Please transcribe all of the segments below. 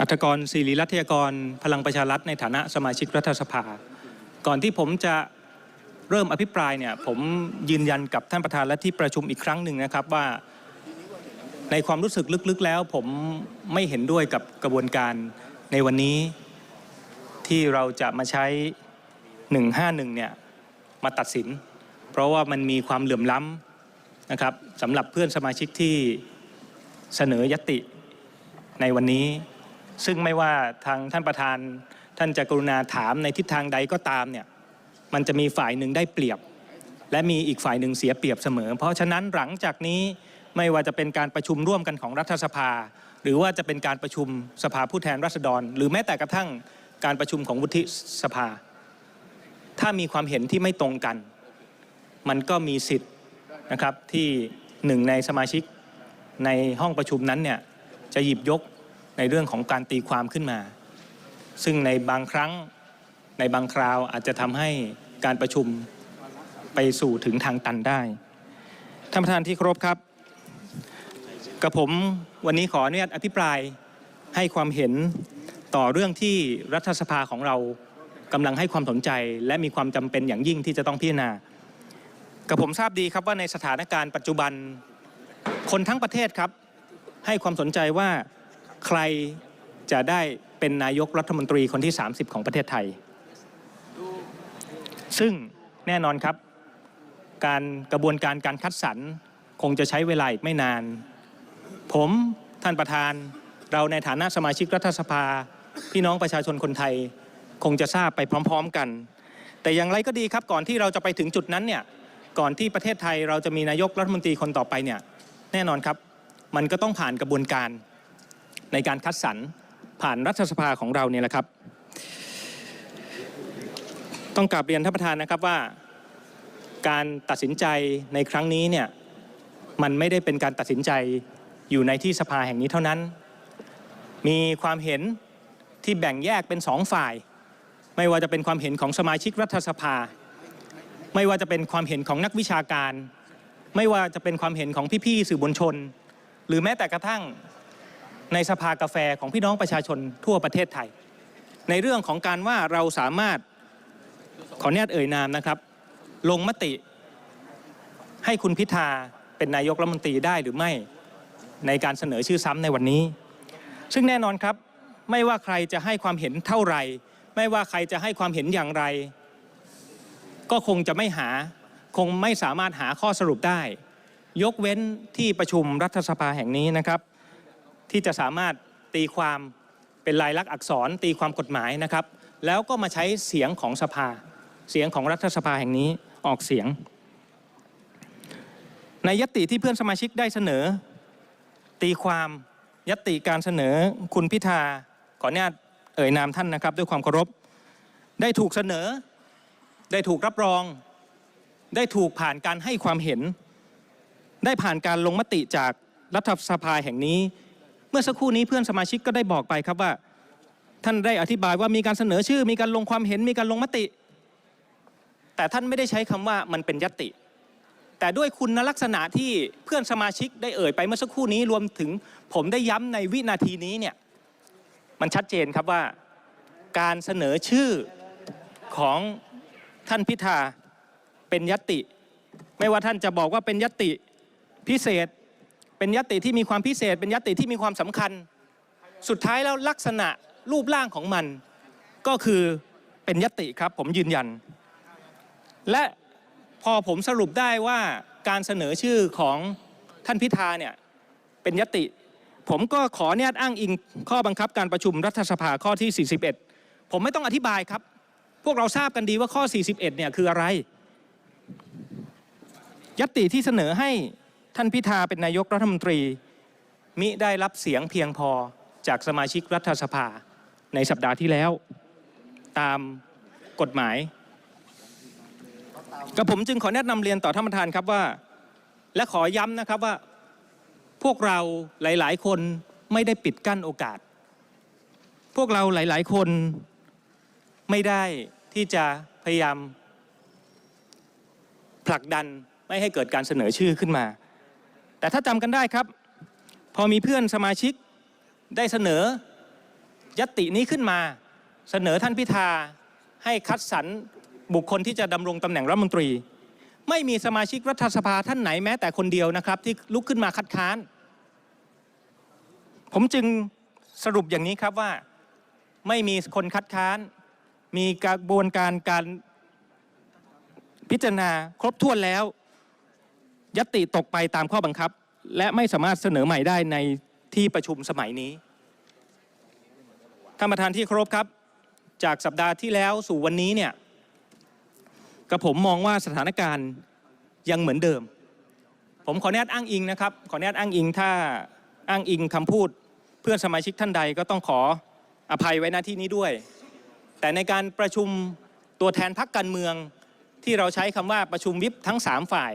อัธกรศิริรัตยกรพลังประชารัฐในฐานะสมาชิกรัฐสภา ก่อนที่ผมจะเริ่มอภิปรายเนี่ยผมยืนยันกับท่านประธานและที่ประชุมอีกครั้งหนึ่งนะครับว่า ในความรู้สึกลึกๆแล้วผมไม่เห็นด้วยกับกระบวนการในวันนี้ที่เราจะมาใช้ 151เนี่ยมาตัดสิน เพราะว่ามันมีความเหลื่อมล้ำนะครับสำหรับเพื่อนสมาชิกที่เสนอยติ ในวันนี้ ซึ่งไม่ว่าทางท่านประธาน ท่านจะกรุณาถามในทิศทางใดก็ตามเนี่ยมันจะมีฝ่ายหนึ่งได้เปรียบ และมีอีกฝ่ายหนึ่งเสียเปรียบเสมอ เพราะฉะนั้นหลังจากนี้ไม่ว่าจะเป็นการประชุมร่วมกันของรัฐสภา หรือว่าจะเป็นการประชุมสภาผู้แทนราษฎร หรือแม้แต่กระทั่งการประชุมของวุฒิสภา ถ้ามีความเห็นที่ไม่ตรงกัน มันก็มีสิทธิ์นะครับที่หนึ่งในสมาชิกในห้องประชุมนั้นเนี่ย จะหยิบยกในเรื่องของการตีความขึ้นมา ซึ่งในบางครั้งในบางคราวอาจจะทำให้การประชุมไปสู่ถึงทางตันได้ ท่านประธานที่เคารพครับกับผมวันนี้ขออนุญาตอภิปรายให้ความเห็นต่อเรื่องที่รัฐสภาของเรากำลังให้ความสนใจ และมีความจำเป็นอย่างยิ่งที่จะต้องพิจารณากับผมทราบดีครับว่าในสถานการณ์ปัจจุบันคนทั้งประเทศครับ ให้ความสนใจว่าใครจะได้เป็นนายกรัฐมนตรีคนที่ 30 ของประเทศไทย ซึ่งแน่นอนครับ การกระบวนการการคัดสรรคงจะใช้เวลาอีกไม่นาน ผมท่านประธานเราในฐานะสมาชิกรัฐสภา พี่น้องประชาชนคนไทยคงจะทราบไปพร้อม ๆกัน แต่อย่างไรก็ดีครับก่อนที่เราจะไปถึงจุดนั้นเนี่ยก่อนที่ประเทศไทยเราจะมีนายกรัฐมนตรีคนต่อไปเนี่ยแน่นอนครับ มันก็ต้องผ่านกระบวนการในการคัดสรรผ่านรัฐสภาของเราเนี่ยแหละครับ ต้องกราบเรียนท่านประธานนะครับว่า การตัดสินใจในครั้งนี้เนี่ยมันไม่ได้เป็นการตัดสินใจอยู่ในที่สภาแห่งนี้เท่านั้น มีความเห็นที่แบ่งแยกเป็นสองฝ่าย ไม่ว่าจะเป็นความเห็นของสมาชิกรัฐสภา ไม่ว่าจะเป็นความเห็นของนักวิชาการ ไม่ว่าจะเป็นความเห็นของพี่ๆสื่อมวลชน หรือแม้แต่กระทั่งในสภากาแฟของพี่น้องประชาชนทั่วประเทศไทย ในเรื่องของการว่าเราสามารถขออนุญาตเอ่ยนามนะครับ ลงมติให้คุณพิธาเป็นนายกรัฐมนตรีได้หรือไม่ในการเสนอชื่อซ้ำในวันนี้ ซึ่งแน่นอนครับไม่ว่าใครจะให้ความเห็นเท่าไหร่ ไม่ว่าใครจะให้ความเห็นอย่างไร ก็คงจะไม่หาคงไม่สามารถหาข้อสรุปได้ ยกเว้นที่ประชุมรัฐสภาแห่งนี้นะครับ ที่จะสามารถตีความเป็นลายลักษณ์อักษรตีความกฎหมายนะครับ แล้วก็มาใช้เสียงของสภา เสียงของรัฐสภาแห่งนี้ออกเสียง ในยติที่เพื่อนสมาชิกได้เสนอ ตีความยติการเสนอคุณพิธาขออนุญาตเอ่ยนามท่านนะครับ ด้วยความเคารพได้ถูกเสนอ ได้ถูกรับรอง ได้ถูกผ่านการให้ความเห็น ได้ผ่านการลงมติจากรัฐสภาแห่งนี้ เมื่อสักครู่นี้เพื่อนสมาชิกก็ได้บอกไปครับว่า ท่านได้อธิบายว่ามีการเสนอชื่อ มีการลงความเห็นมีการลงมติ แต่ท่านไม่ได้ใช้คำว่ามันเป็นยติ แต่ด้วยคุณลักษณะที่เพื่อนสมาชิกได้เอ่ยไปเมื่อสักครู่นี้รวมถึงผมได้ย้ำในวินาทีนี้เนี่ยมันชัดเจนครับว่าการเสนอชื่อของท่านพิธาเป็นยติ ไม่ว่าท่านจะบอกว่าเป็นยติ พิเศษเป็นยติที่มีความพิเศษ เป็นยติที่มีความสำคัญ สุดท้ายแล้วลักษณะรูปร่างของมัน ก็คือเป็นยติครับผมยืนยัน และพอผมสรุปได้ว่าการเสนอชื่อของท่านพิธาเนี่ยเป็นยติ ผมก็ขออนุญาตอ้างอิงข้อบังคับการประชุมรัฐสภาข้อที่ 41 ผมไม่ต้องอธิบายครับ พวกเราทราบกันดีว่าข้อ 41 เนี่ยคืออะไรยติที่เสนอให้ ท่านพิธาเป็นนายกรัฐมนตรี มิได้รับเสียงเพียงพอจากสมาชิกรัฐสภาในสัปดาห์ที่แล้ว ตามกฎหมายกับผมจึงขอแนะนำเรียนต่อท่านประธานครับว่า และขอย้ำนะครับว่า พวกเราหลาย ๆ คนไม่ได้ปิดกั้นโอกาส พวกเราหลาย ๆ คนไม่ได้ที่จะพยายามผลักดันไม่ให้เกิดการเสนอชื่อขึ้นมา แต่ถ้าจำกันได้ครับ พอมีเพื่อนสมาชิกได้เสนอยตินี้ขึ้นมา เสนอท่านพิธาให้คัดสรรบุคคลที่จะดำรงตำแหน่งรัฐมนตรี ไม่มีสมาชิกรัฐสภาท่านไหนแม้แต่คนเดียวนะครับ ที่ลุกขึ้นมาคัดค้าน ผมจึงสรุปอย่างนี้ครับว่าไม่มีคนคัดค้าน มีกระบวนการการพิจารณาครบถ้วนแล้ว ติตกไปตามข้อบังคับ และไม่สามารถเสนอใหม่ได้ในที่ประชุมสมัยนี้ท่านประธานที่เคารพครับ จากสัปดาห์ที่แล้วสู่วันนี้เนี่ยกับผมมองว่าสถานการณ์ยังเหมือนเดิม ผมขออนุญาตอ้างอิงนะครับ ขออนุญาตอ้างอิงถ้าอ้างอิงคำพูด เพื่อนสมาชิกท่านใดก็ต้องขออภัยไว้หน้าที่นี้ด้วย แต่ในการประชุมตัวแทนพักการเมืองที่เราใช้คำว่าประชุมวิปทั้ง 3 ฝ่าย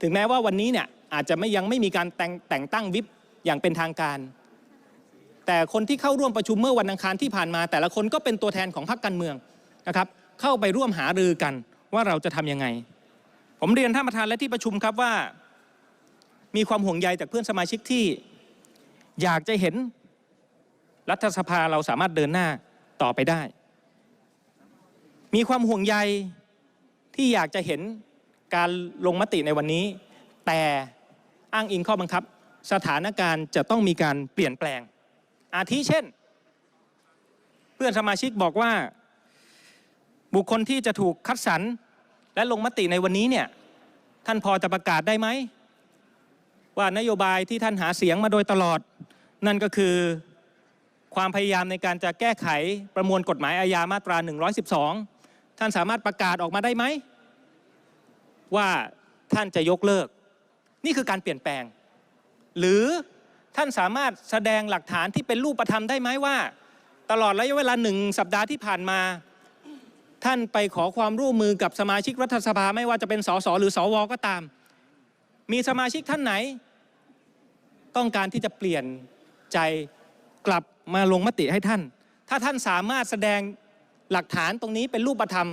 ถึงแม้ว่าวันนี้เนี่ยอาจจะไม่ยังไม่มีการแต่งแต่งตั้งวิปอย่างเป็นทางการ แต่คนที่เข้าร่วมประชุมเมื่อวันอังคารที่ผ่านมา แต่ละคนก็เป็นตัวแทนของพรรคการเมืองนะครับ เข้าไปร่วมหารือกันว่าเราจะทำยังไง ผมเรียนท่านประธานและที่ประชุมครับว่า มีความห่วงใยจากเพื่อนสมาชิกที่ อยากจะเห็นรัฐสภาเราสามารถเดินหน้าต่อไปได้ มีความห่วงใยที่อยากจะเห็น การลงมติในวันนี้ แต่อ้างอิงข้อบังคับ สถานการณ์จะต้องมีการเปลี่ยนแปลง อาทิเช่น เพื่อนสมาชิกบอกว่า บุคคลที่จะถูกคัดสรรและลงมติในวันนี้เนี่ยท่านพอจะประกาศได้ไหม ว่านโยบายที่ท่านหาเสียงมาโดยตลอด นั่นก็คือความพยายามในการจะแก้ไขประมวลกฎหมายอาญามาตรา 112 ท่านสามารถประกาศออกมาได้ไหม ว่าท่านจะยกเลิก นี่คือการเปลี่ยนแปลง หรือท่านสามารถแสดงหลักฐานที่เป็นรูปธรรมได้ไหมว่า ตลอดระยะเวลาหนึ่งสัปดาห์ที่ผ่านมา ท่านไปขอความร่วมมือกับสมาชิกรัฐสภาไม่ว่าจะเป็นสสหรือสวก็ตาม มีสมาชิกท่านไหน ต้องการที่จะเปลี่ยนใจกลับมาลงมติให้ท่าน ถ้าท่านสามารถแสดงหลักฐานตรงนี้เป็นรูปธรรม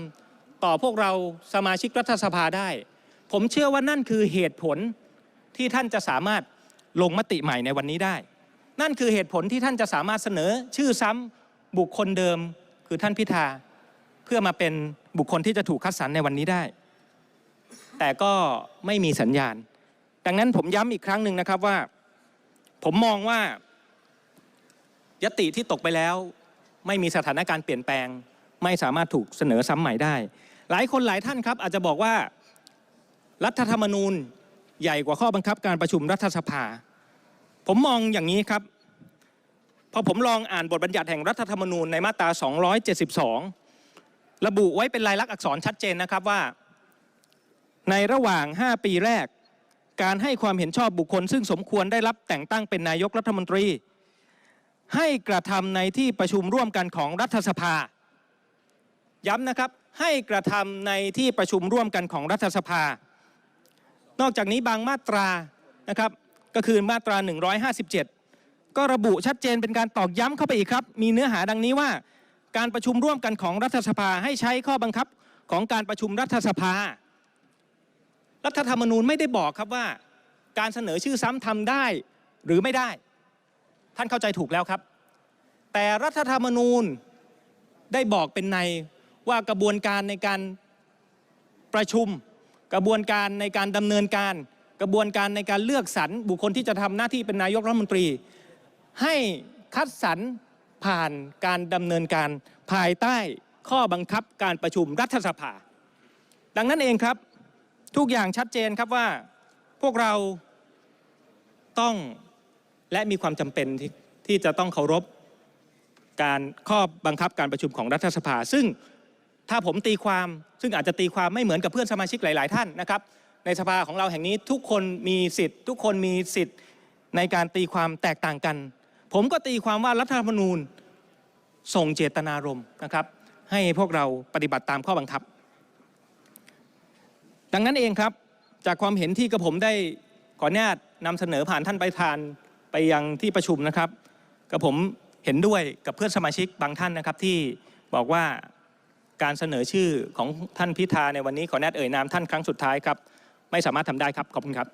ต่อพวกเราสมาชิกรัฐสภาได้ ผมเชื่อว่านั่นคือเหตุผลที่ท่านจะสามารถลงมติใหม่ในวันนี้ได้ นั่นคือเหตุผลที่ท่านจะสามารถเสนอชื่อซ้ำบุคคลเดิมคือท่านพิธา เพื่อมาเป็นบุคคลที่จะถูกคัดสรรในวันนี้ได้ แต่ก็ไม่มีสัญญาณ ดังนั้นผมย้ำอีกครั้งหนึ่งนะครับว่า ผมมองว่ายติที่ตกไปแล้ว ไม่มีสถานการณ์เปลี่ยนแปลง ไม่สามารถถูกเสนอซ้ำใหม่ได้ หลายคนหลายท่านครับอาจจะบอกว่ารัฐธรรมนูญใหญ่กว่าข้อบังคับการประชุมรัฐสภา ผมมองอย่างนี้ครับ พอผมลองอ่านบทบัญญัติแห่งรัฐธรรมนูญในมาตรา 272 ระบุไว้เป็นลายลักษณ์อักษรชัดเจนนะครับว่า ในระหว่าง 5 ปีแรก การให้ความเห็นชอบบุคคล ซึ่งสมควรได้รับแต่งตั้งเป็นนายกรัฐมนตรี ให้กระทำในที่ประชุมร่วมกันของรัฐสภา ย้ำนะครับให้กระทำในที่ประชุมร่วมกันของรัฐสภา นอกจากนี้บางมาตรานะครับก็คือมาตรา 157 ก็ระบุชัดเจนเป็นการตอกย้ำเข้าไปอีกครับ มีเนื้อหาดังนี้ว่า การประชุมร่วมกันของรัฐสภาให้ใช้ข้อบังคับของการประชุมรัฐสภา รัฐธรรมนูญไม่ได้บอกครับว่า การเสนอชื่อซ้ำทำได้หรือไม่ได้ ท่านเข้าใจถูกแล้วครับ แต่รัฐธรรมนูญได้บอกเป็นใน ว่ากระบวนการในการประชุม กระบวนการในการดำเนินการ กระบวนการในการเลือกสรรบุคคลที่จะทำหน้าที่เป็นนายกรัฐมนตรี ให้คัดสรรผ่านการดำเนินการภายใต้ข้อบังคับการประชุมรัฐสภา ดังนั้นเองครับทุกอย่างชัดเจนครับว่าพวกเราต้องและมีความจำเป็นที่ที่จะต้องเคารพการข้อบังคับการประชุมของรัฐสภา ซึ่ง ถ้าผมตีความซึ่งอาจจะตีความไม่เหมือนกับเพื่อนสมาชิกหลาย ๆ ท่านนะครับ ในสภาของเราแห่งนี้ทุกคนมีสิทธิ์ ทุกคนมีสิทธิ์ในการตีความแตกต่างกัน ผมก็ตีความว่ารัฐธรรมนูญส่งเจตนารมณ์นะครับ ให้พวกเราปฏิบัติตามข้อบังคับ ดังนั้นเองครับจากความเห็นที่กระผมได้ขออนุญาตนำเสนอผ่านท่านประธานไปยังที่ประชุมนะครับกระผมเห็นด้วยกับเพื่อนสมาชิกบางท่านนะครับที่บอกว่า การเสนอชื่อของท่านพิธาในวันนี้ขอแนุญาตเอ่ยนามท่านครั้งสุดท้ายครับ ไม่สามารถทำได้ครับ ขอบคุณครับ